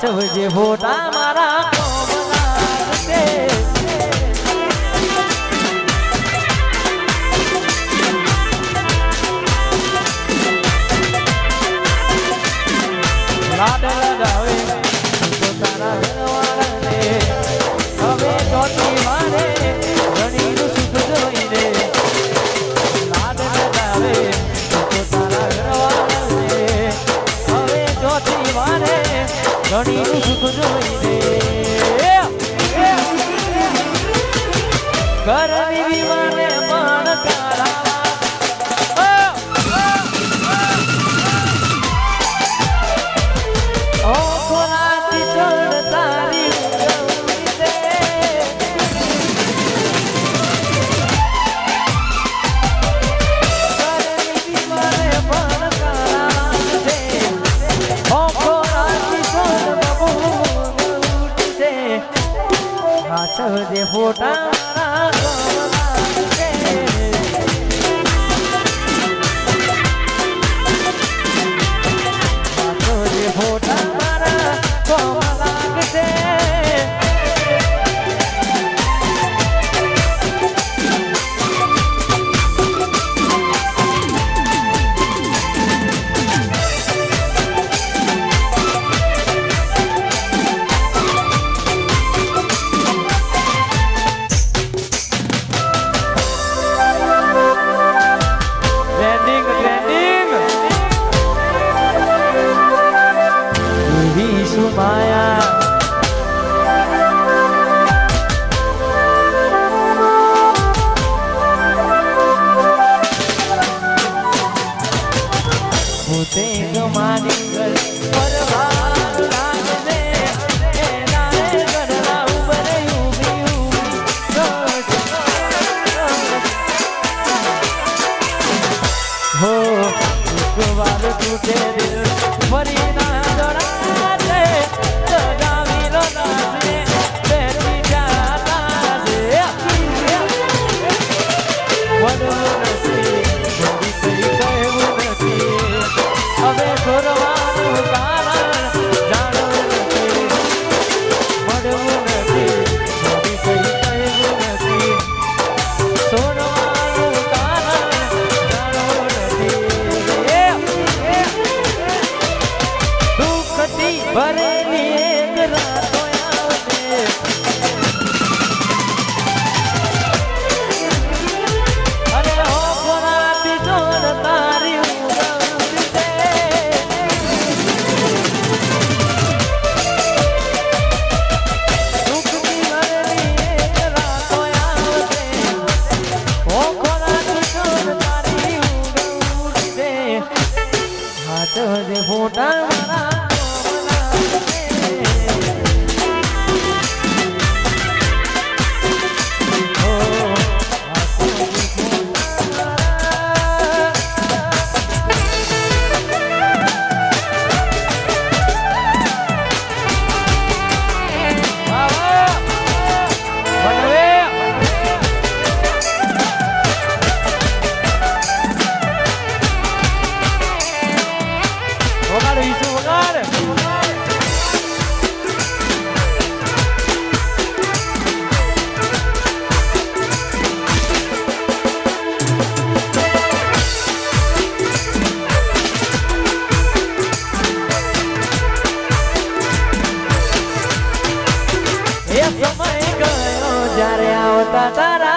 સાચવજે ફોટા મારા ফোটা ફરી જે મારા Tatareao, tatarao.